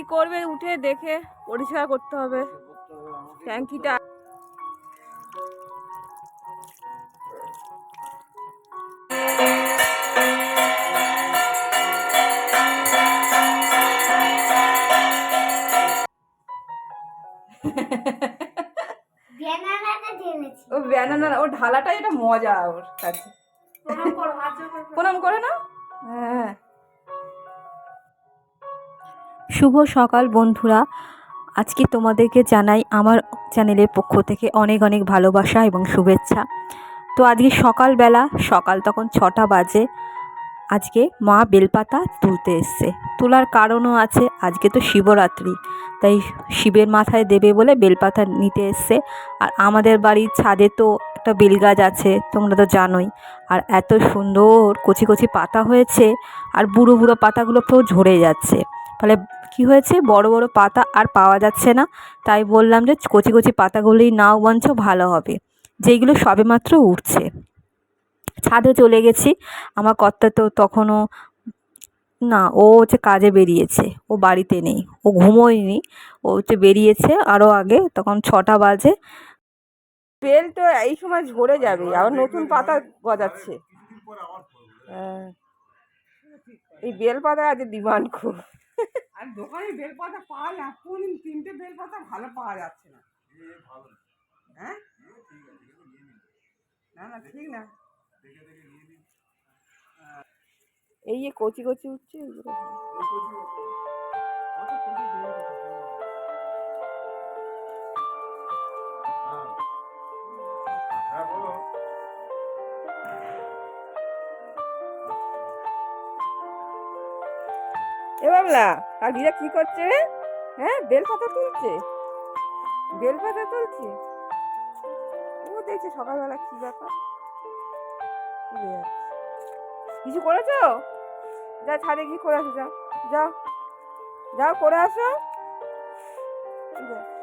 কি করবে? উঠে দেখে পরিষ্কার করতে হবে। ট্যাঙ্কিটা ও ব্যানানা ও ঢালাটা এটা মজা ওর কাছে। প্রণাম করে না হ্যাঁ। শুভ সকাল বন্ধুরা। আজকে তোমাদেরকে জানাই আমার চ্যানেলের পক্ষ থেকে অনেক অনেক ভালোবাসা এবং শুভেচ্ছা। তো আজকে সকালবেলা, সকাল তখন ছটা বাজে। আজকে মা বেলপাতা তুলতে এসছে। তোলার কারণও আছে, আজকে তো শিবরাত্রি। তাই শিবের মাথায় দেবে বলে বেলপাতা নিতে এসছে। আর আমাদের বাড়ির ছাদে তো একটা বেলগাছ আছে, তোমরা তো জানোই। আর এত সুন্দর কচি কচি পাতা হয়েছে, আর বুড়ো বুড়ো পাতাগুলো পুরো ঝরে যাচ্ছে। ফলে কি হয়েছে? বড় বড় পাতা আর পাওয়া যাচ্ছে না। তাই বললাম যে কচি কচি পাতাগুলোই নাও বঞ্চ ভালো হবে। যেইগুলো সবেমাত্র উঠছে। ছাদে চলে গেছি। আমার কর্তা তো তখনও না ও হচ্ছে কাজে বেরিয়েছে। ও বাড়িতে নেই। ও ঘুমোয়নি। ও হচ্ছে বেরিয়েছে আরও আগে তখন ছটা বাজে। বেল তো এই সময় ঝরে যাবে। আবার নতুন পাতা গজাচ্ছে। হ্যাঁ। এই বেল পাতার আজ ডিমান্ড খুব। আর দোকানে বেলপাতা পাওয়া যায় কোন তিনটে বেলপাতা ভালো পাওয়া যাচ্ছে না। হ্যাঁ? না না ঠিক না। এই যে কচি কচি উঠছে এ বাবলা কাকিরা কি করছে রে? হ্যাঁ বেলপাতা তুলছে? বেল পাতা তুলছে? ও দেখছে সকালবেলা কি ব্যাপার? কিছু করেছ? যা ছাড়ে কি করে আসো, যা। যা যাও, করে আসো। যা।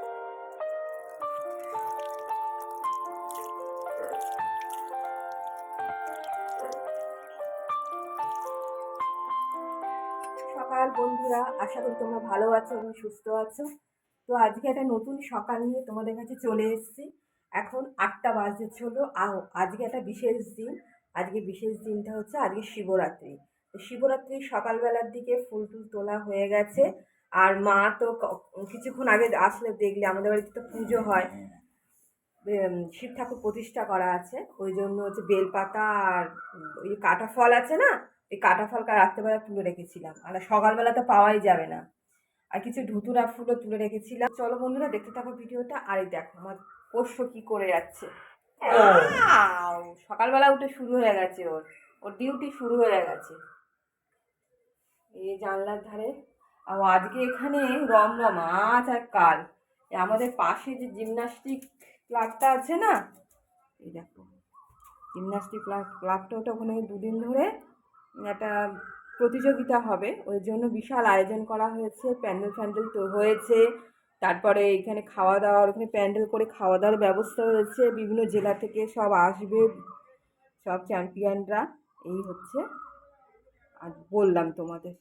সকাল বন্ধুরা, আশা করি তোমরা ভালো আছো এবং সুস্থ আছো। তো আজকে একটা নতুন সকাল নিয়ে তোমাদের কাছে চলে এসেছি। এখন আটটা বাজে হলো আজকে একটা বিশেষ দিন। আজকে বিশেষ দিনটা হচ্ছে আজকে শিবরাত্রি। তো শিবরাত্রির সকালবেলার দিকে ফুল টুল তোলা হয়ে গেছে। আর মা তো কিছুক্ষণ আগে আসলে দেখলে আমাদের বাড়িতে তো পুজো হয়। শিব ঠাকুর প্রতিষ্ঠা করা আছে। ওই জন্য হচ্ছে বেলপাতা আর ওই কাটা ফল আছে না? ওই কাটা ফল কাল রাত্রেবেলা তুলে রেখেছিলাম। আর সকালবেলা তো পাওয়াই যাবে না। আর কিছু ধুতুরা ফুলও তুলে রেখেছিলাম। চলো বন্ধুরা, দেখতে থাকো ভিডিওটা। আর এই দেখো, আমার পোষ্য কি করে যাচ্ছে। সকালবেলা উঠে শুরু হয়ে গেছে ওর। ওর ডিউটি শুরু হয়ে গেছে। এই জানলার ধারে। আর আজকে এখানে রমরমা, আজ আর কাল। এই আমাদের পাশে যে জিমনাস্টিক ক্লাবটা আছে না? এই দেখো। জিমনাস্টিক ক্লাব ক্লাবটা ওটা ওখানে দুদিন ধরে একটা প্রতিযোগিতা হবে। ওই জন্য বিশাল আয়োজন করা হয়েছে। প্যান্ডেল ফ্যান্ডেল তো হয়েছে। তারপরে এখানে খাওয়া দাওয়ার ওখানে প্যান্ডেল করে খাওয়া দাওয়ার ব্যবস্থা হয়েছে। বিভিন্ন জেলা থেকে সব আসবে সব চ্যাম্পিয়নরা। এই হচ্ছে। আর বললাম তোমাদের।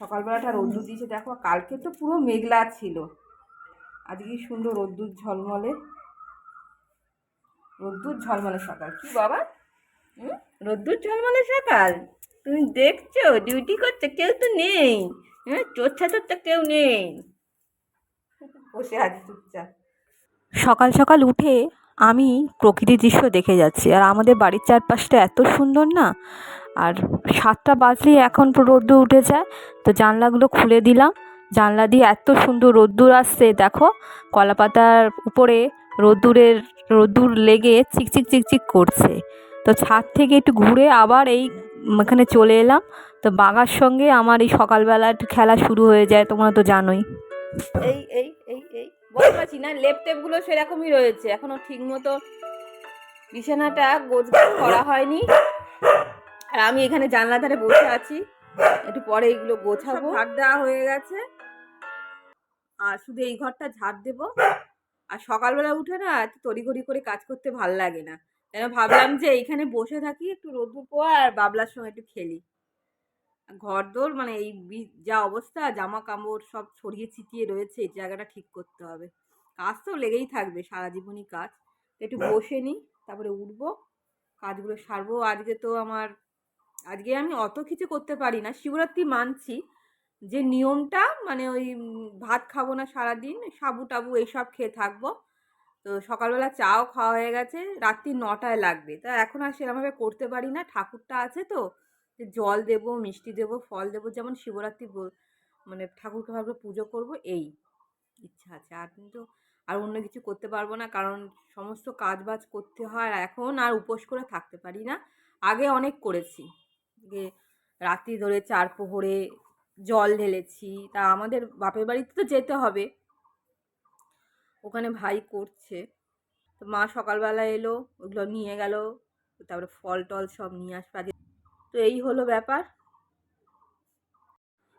সকালবেলাটা রোদ্দুর দিয়েছে। দেখো কালকে তো পুরো মেঘলা ছিল। আজকে কি সুন্দর রোদ্দুর ঝলমলে। রোদ্দুর ঝলমলে সকাল। কি বাবা? রোদ্দুর ঝলমলে সকাল। তুমি দেখছ ডিউটি করছ কেউ তো নেই। হ্যাঁ চোর ছাতর তো কেউ নেই। বসে আছি চুপচাপ। সকাল সকাল উঠে আমি প্রকৃতির দৃশ্য দেখে যাচ্ছি। আর আমাদের বাড়ির চারপাশটা এত সুন্দর না? আর সাতটা বাজলেই এখন রোদ্দুর উঠে যায়। তো জানলাগুলো খুলে দিলাম। জানলা দিয়ে এত সুন্দর রোদ্দুর আসছে, দেখো। কলাপাতার উপরে রোদ্দুরের, রোদ্দুর লেগে চিকচিক চিকচিক করছে। তো ছাদ থেকে একটু ঘুরে আবার এই এখানে চলে এলাম। তো বাগার সঙ্গে আমার এই সকালবেলা একটু খেলা শুরু হয়ে যায় তোমরা তো জানোই। এই এই এই এই। বলতে পারছি না লেপ টেপগুলো সেরকমই রয়েছে। এখনও ঠিক মতো বিছানাটা গোছ করা হয়নি। আর আমি এখানে জানলা ধারে বসে আছি। একটু পরে এইগুলো গোছাবো। ঝাড় দেওয়া হয়ে গেছে। আর শুধু এই ঘরটা ঝাড় দেব। আর সকালবেলা উঠে না তড়িঘড়ি করে কাজ করতে ভালো লাগে না। তাই ভাবলাম যে এইখানে বসে থাকি একটু রোদ্দুর পোয়া আর বাবলার সঙ্গে একটু খেলি। ঘরদোর মানে এই যা অবস্থা জামা কাপড় সব ছড়িয়ে ছিটিয়ে রয়েছে এই জায়গাটা ঠিক করতে হবে। কাজ তো লেগেই থাকবে সারা জীবনই কাজ। একটু বসে নিই তারপরে উঠবো কাজগুলো সারবো। আজকে তো আমার আজকে আমি অত কিছু করতে পারি না। শিবরাত্রি মানছি যে নিয়মটা মানে ওই ভাত খাব না সারাদিন সাবু টাবু এইসব খেয়ে থাকব। তো সকালবেলা চাও খাওয়া হয়ে গেছে, রাত্রি নটায় লাগবে। তা এখন আর সেরকমভাবে করতে পারি না, ঠাকুরটা আছে তো জল দেবো, মিষ্টি দেবো, ফল দেবো, যেমন শিবরাত্রি মানে ঠাকুরকে ভাবে পুজো করব, এই ইচ্ছা আছে। আর কিন্তু আর অন্য কিছু করতে পারব না, কারণ সমস্ত কাজ বাজ করতে হয়, আর এখন আর উপোস করে থাকতে পারি না। আগে অনেক করেছি, যে রাত্রি ধরে চার প্রহরে জল ঢেলেছি, তা আমাদের বাপের বাড়িতে তো যেতে হবে। ওখানে ভাই করছে। তো মা সকালবেলা এলো, ওগুলো নিয়ে গেল, তারপরে ফল টল সব নিয়ে আসবে তো এই হলো ব্যাপার।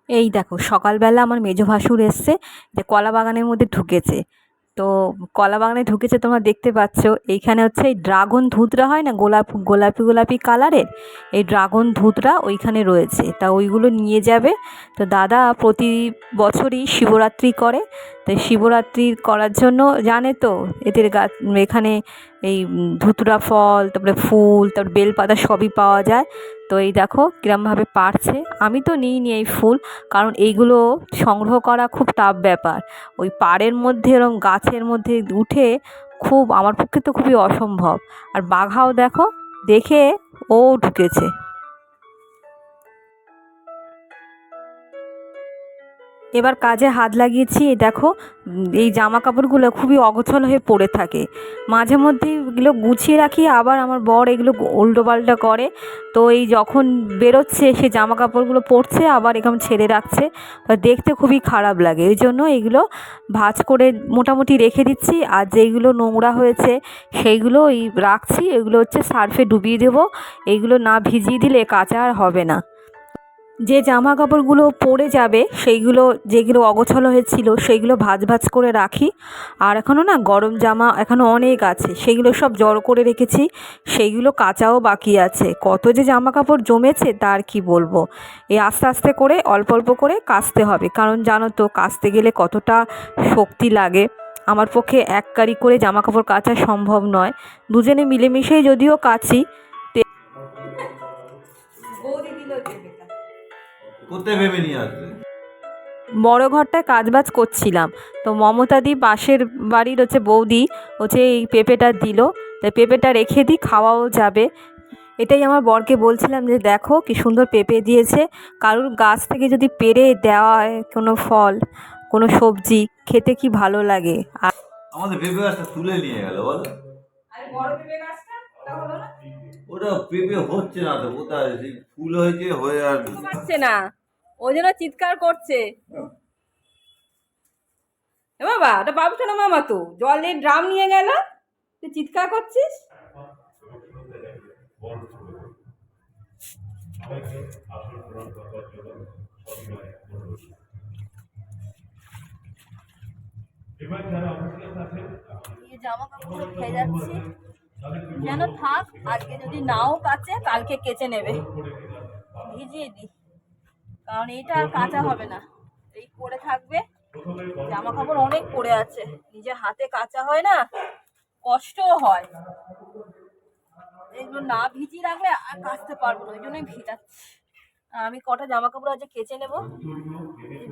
এই দেখো, সকালবেলা আমার মেজো ভাসুর এসছে যে কলা বাগানের মধ্যে ঢুকেছে। তো কলা বাগানে ঢুকেছে তোমরা দেখতে পাচ্ছ, এইখানে হচ্ছে এই ড্রাগন ধুতরা হয় না, গোলাপ, গোলাপি গোলাপি কালারের? এই ড্রাগন ধুতরা ওইখানে রয়েছে। তা ওইগুলো নিয়ে যাবে। তো দাদা প্রতি বছরই শিবরাত্রি করে। তো শিবরাত্রি করার জন্য জানে তো? এদের গাছ এখানে এই ধুতুরা ফল, তারপরে ফুল, তারপরে বেলপাতা সবই পাওয়া যায়। তো এই দেখো কিরমভাবে পারছে। আমি তো নিইনি এই ফুল, কারণ এইগুলো সংগ্রহ করা খুব টাফ ব্যাপার। ওই পাড়ের মধ্যে এরকম গাছের মধ্যে উঠে খুব, আমার পক্ষে তো খুবই অসম্ভব। আর বাঘাও দেখো, দেখে ও ঢুকেছে। এবার কাজে হাত লাগিয়েছি দেখো, এই জামা কাপড়গুলো খুবই অগোছল হয়ে পড়ে থাকে। মাঝে মধ্যে এগুলো গুছিয়ে রাখি, আবার আমার বর এগুলো উল্টো পাল্টা করে। তো এই যখন বেরোচ্ছে, সে জামা কাপড়গুলো পরছে, আবার এরকম ছেড়ে রাখছে। দেখতে খুবই খারাপ লাগে। এই জন্য এগুলো ভাঁজ করে মোটামুটি রেখে দিচ্ছি। আর যেইগুলো নোংরা হয়েছে, সেইগুলো এই রাখছি। এগুলো হচ্ছে সার্ফে ডুবিয়ে দেবো। এইগুলো না ভিজিয়ে দিলে কাঁচা আর হবে না। যে জামা কাপড়গুলো পরে যাবে, সেইগুলো যেগুলো অগোছালো হয়েছিল, সেইগুলো ভাঁজ ভাঁজ করে রাখি। আর এখনও না গরম জামা এখনও অনেক আছে, সেইগুলো সব জড়ো করে রেখেছি, সেইগুলো কাচাও বাকি আছে। কত যে জামা কাপড় জমেছে, তার কি বলব? এই আস্তে আস্তে করে, অল্প অল্প করে কাচতে হবে। কারণ জানো তো, কাচতে গেলে কতটা শক্তি লাগে। আমার পক্ষে এক কারি করে জামা কাপড় কাচা সম্ভব নয়। দুজনে মিলেমিশেই যদিও কাচি কোথায় ভেবে নিয়ে আসবে? বড় ঘরটায় কাজবাজ করছিলাম। তো মমতাদি পাশের বাড়ির হচ্ছে বৌদি হচ্ছে এই পেঁপেটা দিল। তাই পেঁপেটা রেখে দিই খাওয়াও যাবে। এটাই আমার বরকে বলছিলাম যে দেখো কি সুন্দর পেঁপে দিয়েছে। কারুর গাছ থেকে যদি পেরে দেওয়া হয় কোনো ফল কোনো সবজি খেতে কি ভালো লাগে? আর আমাদের পেঁপে গাছটা তুলে নিয়ে গেল বল। আরে বড় পেঁপে গাছটা? ওটা হলো না? ওটা পেঁপে হচ্ছে না তো কোথায় সেই ফুল হয়েছে হয়ে আর পাচ্ছে না। ওই জন্য চিৎকার করছে। এ বাবা ওটা বাবু শোনো মামা তো? জলের ড্রাম নিয়ে গেল। তুই চিৎকার করছিস? এই জামা কাপড়গুলো ভেজাচ্ছি যেন থাক, আজকে যদি নাও কাচে কালকে কেচে নেবে। ভিজিয়ে দিই কারণ এইটা আর কাঁচা হবে না। এই পরে থাকবে। জামা কাপড় অনেক পরে আছে। নিজে হাতে কাঁচা হয় না, কষ্টও হয়। এগুলো না ভিজিয়ে রাখলে আর কাচতে পারব না, ওই জন্যই ভিজাচ্ছি। আমি কটা জামা কাপড় আজকে কেচে নেব?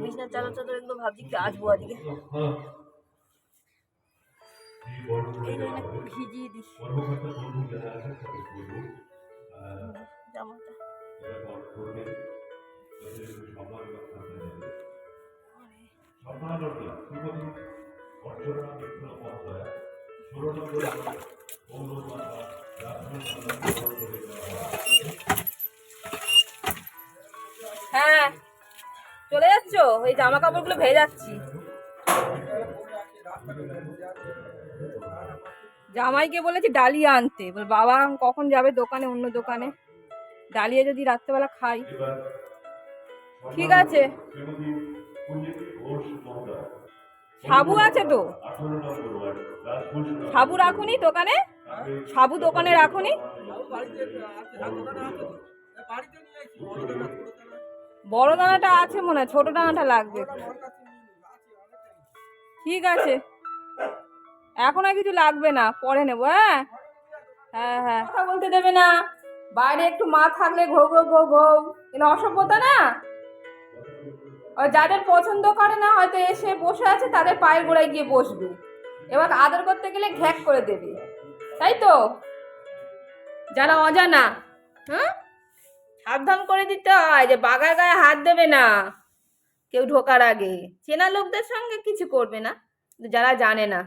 বিছনার চাদর চাদর এগুলো ভাবছি কাচবো আজকে। ভিজিয়ে দিস হ্যাঁ চলে যাচ্ছ? ওই জামা কাপড়গুলো ভেজাচ্ছি। জামাইকে বলেছি ডালিয়া আনতে। বল, বাবা, কখন যাবে দোকানে, অন্য দোকানে? ডালিয়া যদি রাত্রেবেলা খাই ঠিক আছে। সাবু আছে তো? সাবু রাখুনি দোকানে? সাবু দোকানে রাখুনি? বড় দানাটা আছে মনে হয়, ছোট দানাটা লাগবে ঠিক আছে। এখন আর কিছু লাগবে না, পরে নেব হ্যাঁ? হ্যাঁ হ্যাঁ। কথা বলতে দেবে না। বাইরে একটু মা থাকলে ঘো ঘো ঘো ঘো। এটা অসভ্যতা না? যাদের পছন্দ করে না, হয়তো এসে বসে আছে, তাদের পায়ের গোড়ায় গিয়ে বসবে। এবার আদর করতে গেলে ঘ্যাক করে দেবে। তাই তো? যারা অজানা হ্যাঁ? সাবধান করে দিতে হয় যে বাগার গায়ে হাত দেবে না কেউ ঢোকার আগে। চেনা লোকদের সঙ্গে কিছু করবে না, যারা জানে না।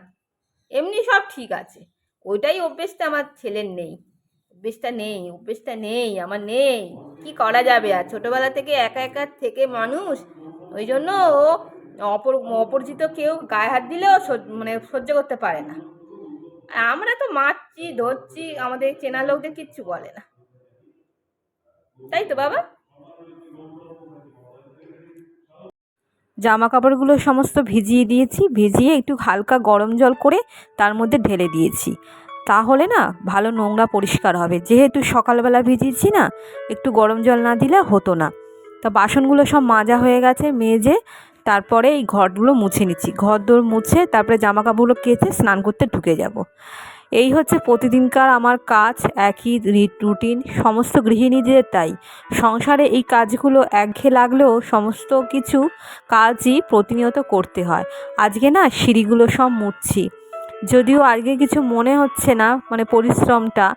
এমনি সব ঠিক আছে। ওইটাই অভ্যেসটা আমার ছেলের নেই। অভ্যেসটা নেই অভ্যেসটা নেই, আমার নেই। কি করা যাবে? আর ছোটোবেলা থেকে একা একা থেকে মানুষ, ওই জন্য ও অপর, অপরিচিত কেউ গায়ে হাত দিলেও মানে সহ্য করতে পারে না। আর আমরা তো মারছি, ধরছি, আমাদের চেনা লোকদের কিচ্ছু বলে না। তাই তো বাবা? জামা কাপড়গুলো সমস্ত ভিজিয়ে দিয়েছি, ভিজিয়ে একটু হালকা গরম জল করে তার মধ্যে ঢেলে দিয়েছি। তাহলে না ভালো নোংরা পরিষ্কার হবে। যেহেতু সকালবেলা ভিজিয়েছি না, একটু গরম জল না দিলে হতো না। তা বাসনগুলো সব মাজা হয়ে গেছে, মেজে তারপরে এই ঘরগুলো মুছে নিচ্ছি। ঘর দোর মুছে তারপরে জামা কাপড়গুলো কেচে স্নান করতে ঢুকে যাব। এই হচ্ছে প্রতিদিনকার আমার কাজ, একই রুটিন সমস্ত গৃহিণীদের তাই। সংসারে এই কাজগুলো একঘেয়ে লাগলেও সমস্ত কিছু কাজই প্রতিনিয়ত করতে হয়। আজকে না সিঁড়িগুলো সব মুছছি। যদিও আজকে কিছু মনে হচ্ছে না মানে পরিশ্রমটা।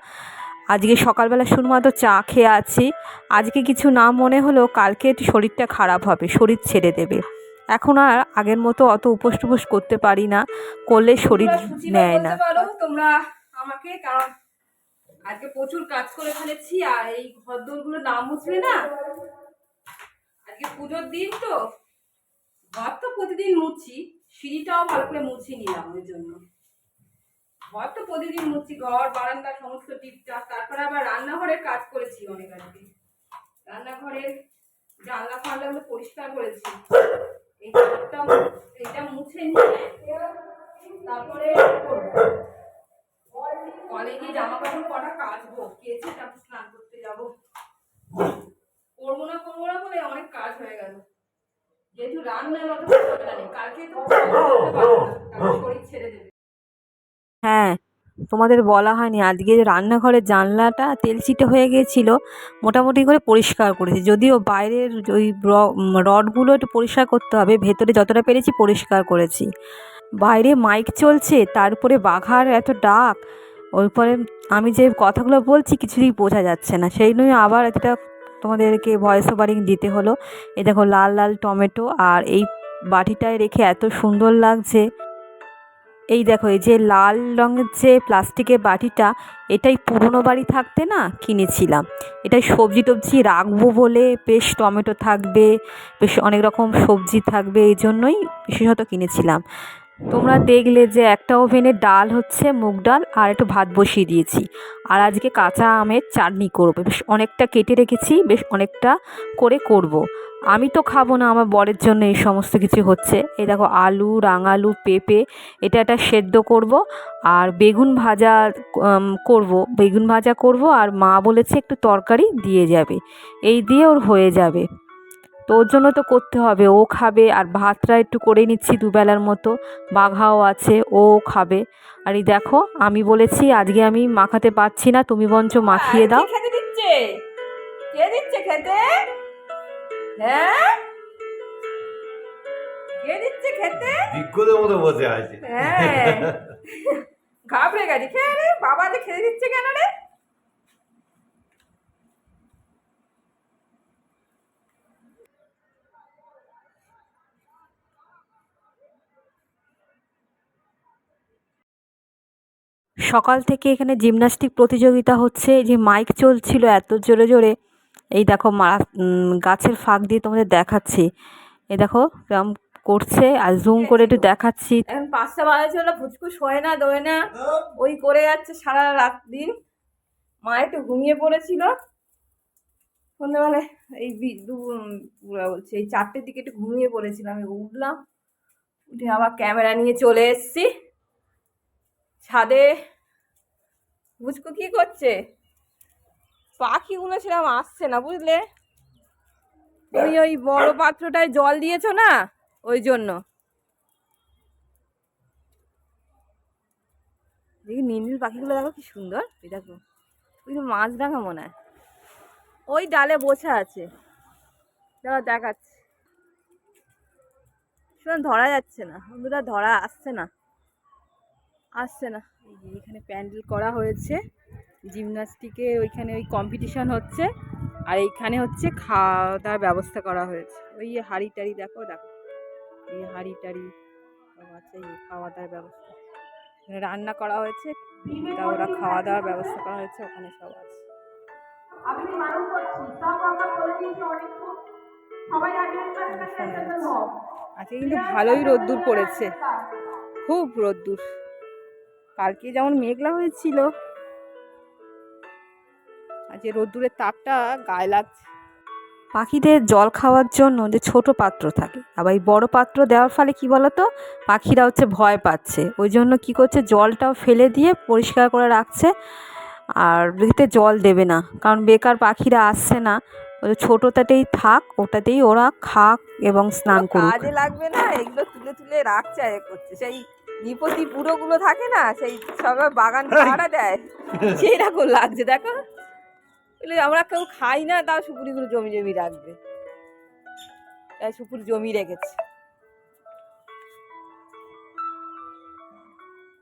আজকে সকালবেলা শুধুমাত্র চা খেয়ে আছি। আজকে কিছু না মনে হলেও কালকে শরীরটা খারাপ হবে, শরীর ছেড়ে দেবে। এখন আর আগের মতো অত উপোস টুপোস করতে পারি না করলে শরীর নেয় না। তোমরা আমাকে কারণ আজকে প্রচুর কাজ করে ফেলেছি আর এই ঘর দোরগুলো না মুছলে না। আজকে পুজোর দিন তো ঘর তো প্রতিদিন মুছি সিঁড়িটাও ভালো করে মুছি নিলাম ওই জন্য। ঘর তো প্রতিদিন মুছি ঘর বারান্দা সমস্ত টিপটাপ তারপরে আবার রান্নাঘরের কাজ করেছি অনেক আজকে। রান্নাঘরের জানলা ফানলাগুলো পরিষ্কার করেছি। তারপরে কলেজে জামা কাপড় কটা কাচবো কেচে তারপর স্নান করতে যাব। করব না করব না বলে অনেক কাজ হয়ে গেল। যেহেতু রান্না অত কালকে তো করতে পারব না কালকে শরীর ছেড়ে দেবে হ্যাঁ তোমাদের বলা হয়নি। আজকে রান্নাঘরের জানলাটা তেলচিটে হয়ে গিয়েছিল মোটামুটি করে পরিষ্কার করেছি। যদিও বাইরের ওই রডগুলো একটু পরিষ্কার করতে হবে, ভেতরে যতটা পেরেছি পরিষ্কার করেছি। বাইরে মাইক চলছে, তারপরে বাঘার এত ডাক, ওরপরে আমি যে কথাগুলো বলছি কিছুতেই বোঝা যাচ্ছে না। সেই জন্যই আবার এটা তোমাদেরকে ভয়েস ওভারিং দিতে হলো। এ দেখো লাল লাল টমেটো, আর এই বাটিটায় রেখে এত সুন্দর লাগছে। এই দেখো, এই যে লাল রঙের যে প্লাস্টিকের বাটিটা, এটাই পুরনো বাড়ি থাকতে না কিনেছিলাম। এটাই সবজি টবজি রাখব বলে বেশ টমেটো থাকবে, বেশ অনেক রকম সবজি থাকবে, এই জন্যই বিশেষত কিনেছিলাম। তোমরা দেখলে যে একটা ওভেনে ডাল হচ্ছে, মুগ ডাল, আর একটু ভাত বসিয়ে দিয়েছি। আর আজকে কাঁচা আমের চাটনি করব। বেশ অনেকটা কেটে রেখেছি, বেশ অনেকটা করে করব। আমি তো খাব না আমার বরের জন্য এই সমস্ত কিছু হচ্ছে। এই দেখো আলু রাঙালু পেঁপে এটা একটা সেদ্ধ করব আর বেগুন ভাজা করব। বেগুন ভাজা করব আর মা বলেছে একটু তরকারি দিয়ে যাবে। এই দিয়ে ওর হয়ে যাবে। তো ওর জন্য তো করতে হবে ও খাবে আর ভাতটা একটু করে নিচ্ছি দুবেলার মতো। বাঘাও আছে ও খাবে। আর এই দেখো আমি বলেছি আজকে আমি মাখাতে পারছি না তুমি বঞ্চ মাখিয়ে দাও। খেতে দিচ্ছে? কে দিচ্ছে খেতে? হ্যাঁ? কে দিচ্ছে খেতে? বিক্ষুদের মতো বসে আছে। হ্যাঁ। ঘাবড়ে গেছে। খেয়ে রে বাবা যে খেতে দিচ্ছে কেন রে? সকাল থেকে এখানে জিমনাস্টিক প্রতিযোগিতা হচ্ছে যে মাইক চলছিল এত জোরে জোরে। এই দেখো মা উম, গাছের ফাঁক দিয়ে তোমাদের দেখাচ্ছি। এই দেখো কেমন করছে আর জুম করে একটু দেখাচ্ছি। এখন পাঁচটা বাজে ছিল ফুচকু শোয় না দোয় না। ওই করে যাচ্ছে সারা রাত দিন। মা একটু ঘুমিয়ে পড়েছিল। সন্ধ্যাবেলায় এই বলছে এই চারটের দিকে একটু ঘুমিয়ে পড়েছিলাম আমি উঠলাম। উঠে আবার ক্যামেরা নিয়ে চলে এসেছি। ছাদে। বুঝকো কি করছে? পাখিগুলো ছিলাম আসছে না, বুঝলে? তুমি ওই বড় পাত্রটায় জল দিয়েছ না, ওই জন্য। দেখি নীল পাখিগুলো দেখো কি সুন্দর, এই দেখো। ওই তো মাছ ডাঙা মনে হয়। ওই ডালে বসে আছে। দাঁড়া দেখাচ্ছে। শুনে ধরা যাচ্ছে না। বন্ধুরা, ধরা আসছে না। আসছে না। এই এখানে প্যান্ডেল করা হয়েছে। জিমনাস্টিকে ওইখানে ওই কম্পিটিশন হচ্ছে আর এইখানে হচ্ছে খাওয়া দাওয়ার ব্যবস্থা করা হয়েছে। ওই হাড়ি টাড়ি দেখো দেখো। এই হাড়ি টাড়ি আছে এই খাওয়া দাওয়ার ব্যবস্থা। এখানে রান্না করা হয়েছে তা ওরা খাওয়া দাওয়ার ব্যবস্থা করা হয়েছে ওখানে সব আছে। আজকে কিন্তু ভালোই রোদ্দুর পড়েছে। খুব রোদ্দুর। কালকে যেমন মেঘলা হয়েছিল আজকে রোদ্দুরের তাপটা গায়ে লাগছে। পাখিদের জল খাওয়ার জন্য যে ছোট পাত্র থাকে আবার এই বড় পাত্র দেওয়ার ফলে কি বলতো? পাখিরা হচ্ছে ভয় পাচ্ছে। ওই জন্য কি করছে? জলটাও ফেলে দিয়ে পরিষ্কার করে রাখছে আর এতে জল দেবে না। কারণ বেকার পাখিরা আসছে না। ওই ছোটোটাতেই থাক ওটাতেই ওরা খাক এবং স্নান করুক। কাজে লাগবে না এগুলো তুলে তুলে রাখছে আর এ করছে। সেই নিপতি পুরোগুলো থাকে না সেই সব বাগান ভাড়া দেয়। সেই রকম লাগছে দেখো। এগুলো আমরা কেউ খাই না তাও সুপুরিগুলো জমি জমি রাখবে। তাই সুপুরি জমি রেখেছে।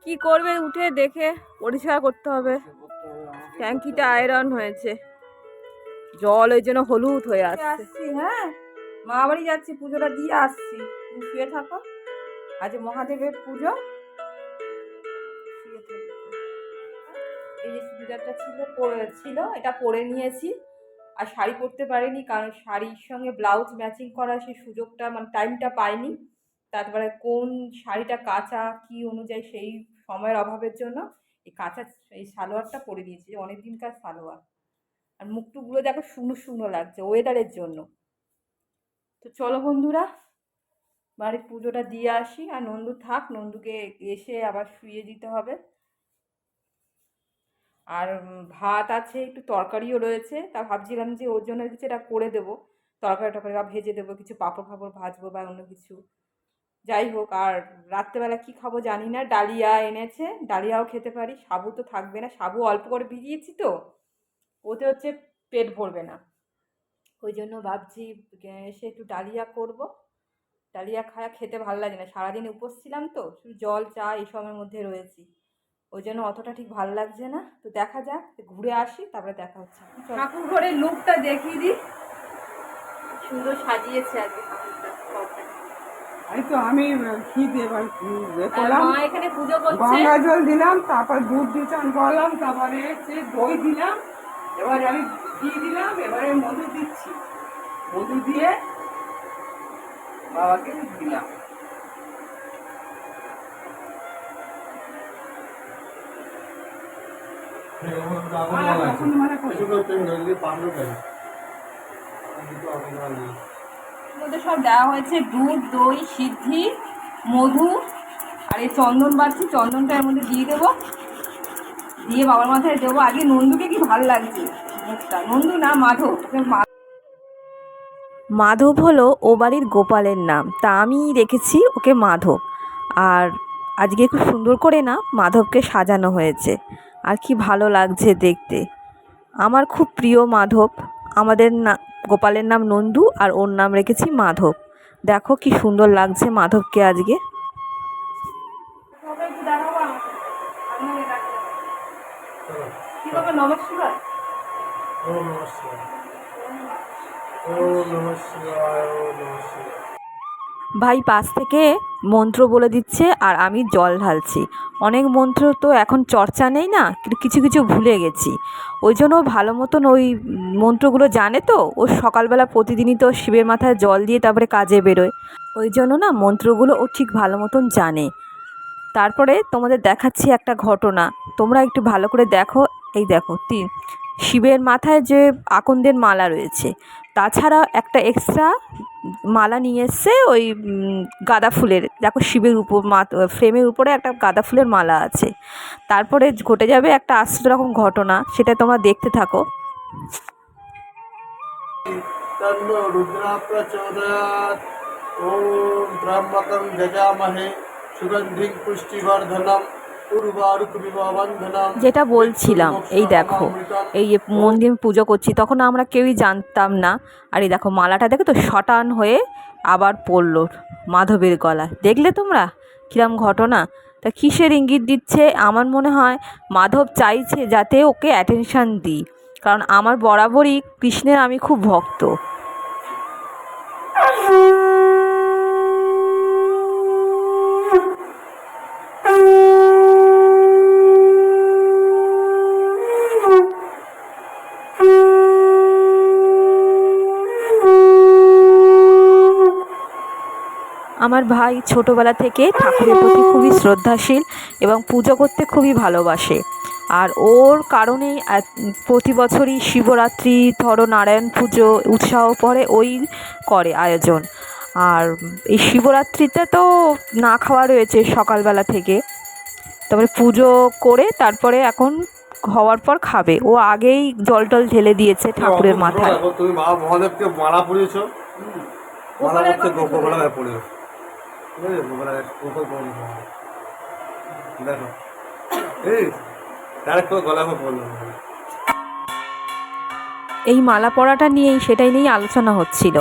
কি করবে উঠে দেখে পরিষ্কার করতে হবে। ট্যাঙ্কিটা আয়রন হয়েছে। জল ওই জন্য হলুদ হয়ে আসছে হ্যাঁ? মা বাড়ি যাচ্ছি পুজোটা দিয়ে আসছি। তুমি শুয়ে থাকো। আজ মহাদেবের পুজো। এই যে চুড়িদারটা ছিল ছিল, এটা পরে নিয়েছি। আর শাড়ি পরতে পারিনি কারণ শাড়ির সঙ্গে ব্লাউজ ম্যাচিং করা সেই সুযোগটা মানে টাইমটা পাইনি। তারপরে কোন শাড়িটা কাঁচা, কি অনুযায়ী সেই সময়ের অভাবের জন্য এই কাঁচা এই সালোয়ারটা পরে দিয়েছি অনেক দিনকার সালোয়ার। আর মুখটুকগুলো দেখো শুকনো শুকনো লাগছে ওয়েদারের জন্য। তো চলো বন্ধুরা, বাড়ির পুজোটা দিয়ে আসি। আর নন্দু থাক, নন্দুকে এসে আবার শুয়ে দিতে হবে। আর ভাত আছে, একটু তরকারিও রয়েছে। তা ভাবছিলাম যে ওর জন্য কিছু এটা করে দেবো। তরকারি টরকারি বা ভেজে দেবো, কিছু পাঁপড় ফাপড় ভাজবো বা অন্য কিছু। যাই হোক, আর রাত্রেবেলা কি খাব জানি না। ডালিয়া এনেছে, ডালিয়াও খেতে পারি। সাবু তো থাকবে না। সাবু অল্প করে ভিজিয়েছি তো। ওতে হচ্ছে পেট ভরবে না। ওই জন্য ভাবছি এসে একটু ডালিয়া করব। ডালিয়া খাওয়া খেতে ভালো লাগে না। সারাদিন উপোস ছিলাম তো। শুধু জল, চা এইসবের মধ্যে রয়েছি। ওই জন্য অতটা ঠিক ভালো লাগছে না। তো দেখা যাক ঘুরে আসি তারপরে দেখা হচ্ছে। ঠাকুর ঘরের লুকটা দেখিয়ে দিই। সুন্দর সাজিয়েছে আজকে এই তো আমি করলাম। এখানে পুজো করছে। গঙ্গা জল দিলাম তারপর দুধ দিয়ে চান করলাম তারপরে হচ্ছে দই দিলাম। এবার আমি দিয়ে দিলাম এবারে মধু দিচ্ছি। মধু দিয়ে বাবাকে দিলাম আর তখন মানে করি। এর মধ্যে সব দেওয়া হয়েছে দুধ, দই, সিদ্ধি, মধু, আর এই চন্দন বাড়ছি চন্দনটা এর মধ্যে দিয়ে দেবো। দিয়ে বাবার মাথায় দেবো। আগে নন্দুকে কি ভালো লাগছে নন্দু না, মাধব। মাধব হলো ও বাড়ির গোপালের নাম। তা আমি রেখেছি ওকে মাধব। আর আজকে খুব সুন্দর করে না মাধবকে সাজানো হয়েছে। আর কি ভালো লাগছে দেখতে। আমার খুব প্রিয় মাধব। আমাদের না গোপালের নাম নন্দু আর ওর নাম রেখেছি মাধব। দেখো কি সুন্দর লাগছে মাধবকে আজকে। নমস্কার। ভাই পাশ থেকে মন্ত্র বলে দিচ্ছে আর আমি জল ঢালছি। অনেক মন্ত্র তো এখন চর্চা নেই না? কিছু কিছু ভুলে গেছি। ওই জন্য ভালো মতন ওই মন্ত্রগুলো জানে তো? ও সকালবেলা প্রতিদিনই তো শিবের মাথায় জল দিয়ে তারপরে কাজে বেরোয়। ওই জন্য না মন্ত্রগুলো ও ঠিক ভালো মতন জানে। তারপরে তোমাদের দেখাচ্ছি একটা ঘটনা। তোমরা একটু ভালো করে দেখো। এই দেখো, তিন। শিবের মাথায় যে আকন্দের মালা রয়েছে তাছাড়া একটা এক্সট্রা মালা নিয়ে এসছে ওই উম, গাঁদা ফুলের দেখো শিবের উপর মা ফ্রেমের উপরে একটা গাঁদা ফুলের মালা আছে তারপরে ঘটে যাবে একটা আশ্চর্য রকম ঘটনা সেটা তোমরা দেখতে থাকো তো तन्नो रुद्रा प्रचोदयात् ॐ त्र्यम्बकं यजामहे सुगन्धिं पुष्टिवर्धनम् उर्वारुकमिव बन्धनम् যেটা বলছিলাম, এই দেখো, এই যে মন্দির পুজো করছি, তখন আমরা কেউই জানতাম না। আর এই দেখো, মালাটা দেখে তো শটান হয়ে আবার পড়ল মাধবের গলা দেখলে তোমরা? কিরম ঘটনা? তা কিসের ইঙ্গিত দিচ্ছে? আমার মনে হয় মাধব চাইছে যাতে ওকে অ্যাটেনশান দিই। কারণ আমার বরাবরই কৃষ্ণের আমি খুব ভক্ত। আমার ভাই ছোটোবেলা থেকে ঠাকুরের প্রতি খুবই শ্রদ্ধাশীল এবং পুজো করতে খুবই ভালোবাসে। আর ওর কারণেই প্রতি বছরই শিবরাত্রি ধরো নারায়ণ পুজো উৎসাহ পরে ওই করে আয়োজন। আর এই শিবরাত্রিতে তো না খাওয়া রয়েছে সকালবেলা থেকে। তারপরে পুজো করে তারপরে এখন হওয়ার পর খাবে। ও আগেই জল টল ঢেলে দিয়েছে ঠাকুরের মাথায়। তুমি মা মহাদেবকে মালা পরিয়েছো মালা করতে দেখো এই গলায় এই মালা পরাটা নিয়েই সেটাই নিয়েই আলোচনা হচ্ছিল।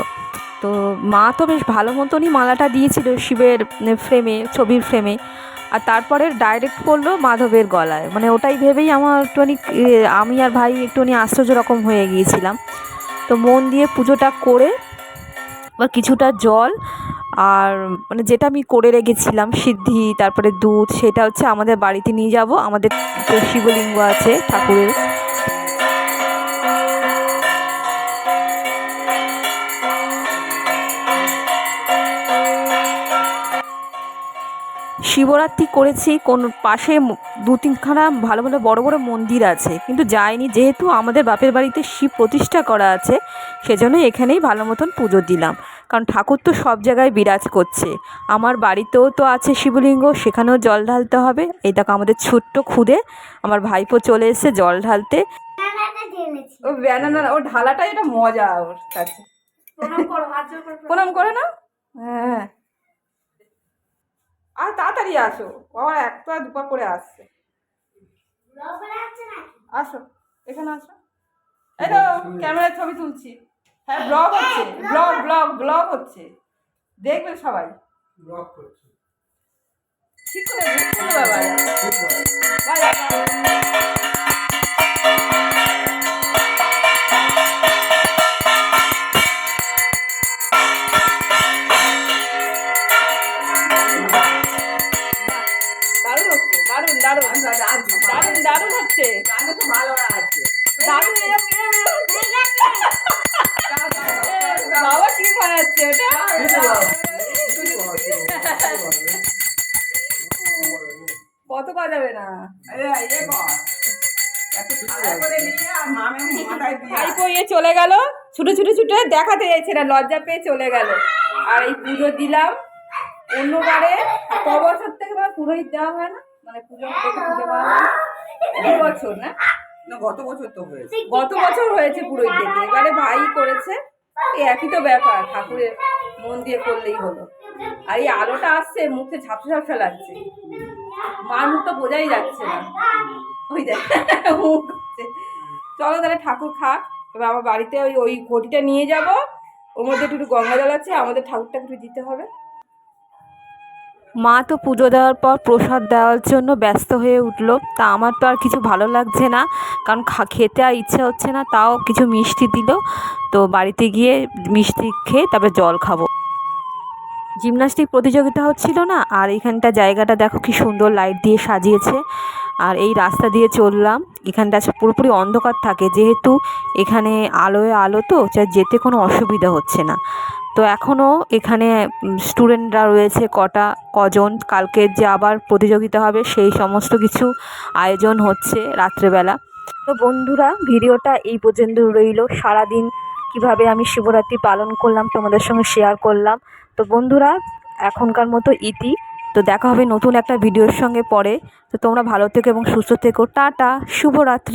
তো মা তো বেশ ভালো মতনই মালাটা দিয়েছিল শিবের ফ্রেমে ছবির ফ্রেমে আর তারপরে ডাইরেক্ট করল মাধবের গলায়। মানে ওটাই ভেবেই আমার একটুখানি আমি আর ভাই একটুখানি আশ্চর্য রকম হয়ে গিয়েছিলাম। তো মন দিয়ে পুজোটা করে বা কিছুটা জল আর মানে যেটা আমি করে রেখেছিলাম, সিদ্ধি, তারপরে দুধ, সেটা হচ্ছে আমাদের বাড়িতে নিয়ে যাব। আমাদের শিবলিঙ্গ আছে ঠাকুরের। শিবরাত্রি করেছি কোন পাশে দু তিনখানা ভালো ভালো বড় বড় মন্দির আছে কিন্তু যাইনি যেহেতু আমাদের বাপের বাড়িতে শিব প্রতিষ্ঠা করা আছে সেজন্য এখানেই ভালো মতন পুজো দিলাম। কারণ ঠাকুর তো সব জায়গায় বিরাজ করছে। আমার বাড়িতেও তো আছে শিবলিঙ্গ সেখানেও জল ঢালতে হবে। এই দেখো আমাদের ছোট্ট খুদে আমার ভাইপো চলে এসেছে জল ঢালতে। ও ব্যানানা ও ঢালাটাই এটা মজা ওর কাছে। প্রণাম করে না? হ্যাঁ। আর তাড়াতাড়ি আসো। বাবা এক একটা দুপা করে আসছে। আসো এখানে আসো। এই তো ক্যামেরার ছবি তুলছি। হ্যাঁ ব্লগ হচ্ছে ব্লগ ব্লগ ব্লগ হচ্ছে। দেখবে সবাই। ব্লগ করছে। ঠিক আছে ঠিক করে বাবা দারুণ দারুণ হচ্ছে দারুণ এরকম এরকম বাবা কি বানাচ্ছে ওটা? কত বাজাবে না? ভাইপো ইয়ে চলে গেল। ছুটে ছুটে ছুটে দেখাতে চাইছে না লজ্জা পেয়ে চলে গেল। আর এই পুজো দিলাম। অন্যবারে ক বছর থেকে মানে পুরোহিত দেওয়া হয় না? মানে পুজো করা হয় না? বছর না? গত বছর তো হয়েছে। গত বছর হয়েছে পুরোহিত দেখে এবারে ভাই করেছে। এই একই তো ব্যাপার ঠাকুরের মন দিয়ে করলেই হলো। আর এই আলোটা আসছে মুখে ঝাপসা ঝাপসা লাগছে। মার মুখ তো বোঝাই যাচ্ছে না। ওই দেখ মুখ চলো তাহলে ঠাকুর খাক। এবার আমার বাড়িতে ওই ওই ঘটিটা নিয়ে যাব। ওর মধ্যে একটু একটু গঙ্গা জল আছে আমাদের ঠাকুরটা একটু দিতে হবে। মা তো পুজো দেওয়ার পর প্রসাদ দেওয়ার জন্য ব্যস্ত হয়ে উঠল। তা আমার তো আর কিছু ভালো লাগছে না, কারণ খেতে আর ইচ্ছে হচ্ছে না, তাও কিছু মিষ্টি দিল। তো বাড়িতে গিয়ে মিষ্টি খেয়ে তারপরে জল খাব। জিমনাস্টিক প্রতিযোগিতা হচ্ছিল না, আর এখানটা জায়গাটা দেখো কি সুন্দর লাইট দিয়ে সাজিয়েছে। আর এই রাস্তা দিয়ে চললাম, এখানটা পুরোপুরি অন্ধকার থাকে, যেহেতু এখানে আলোয় আলো তো যেতে কোনো অসুবিধা হচ্ছে না। তো এখনও এখানে স্টুডেন্টরা রয়েছে কটা, কজন। কালকে যে আবার প্রতিযোগিতা হবে, সেই সমস্ত কিছু আয়োজন হচ্ছে রাত্রেবেলা। তো বন্ধুরা, ভিডিওটা এই পর্যন্ত রইল। সারাদিন কীভাবে আমি শিবরাত্রি পালন করলাম, তোমাদের সঙ্গে শেয়ার করলাম। তো বন্ধুরা, এখনকার মতো ইতি। তো দেখা হবে নতুন একটা ভিডিওর সঙ্গে পরে। তো তোমরা ভালো থেকো এবং সুস্থ থেকো। টাটা, শুভরাত্রি।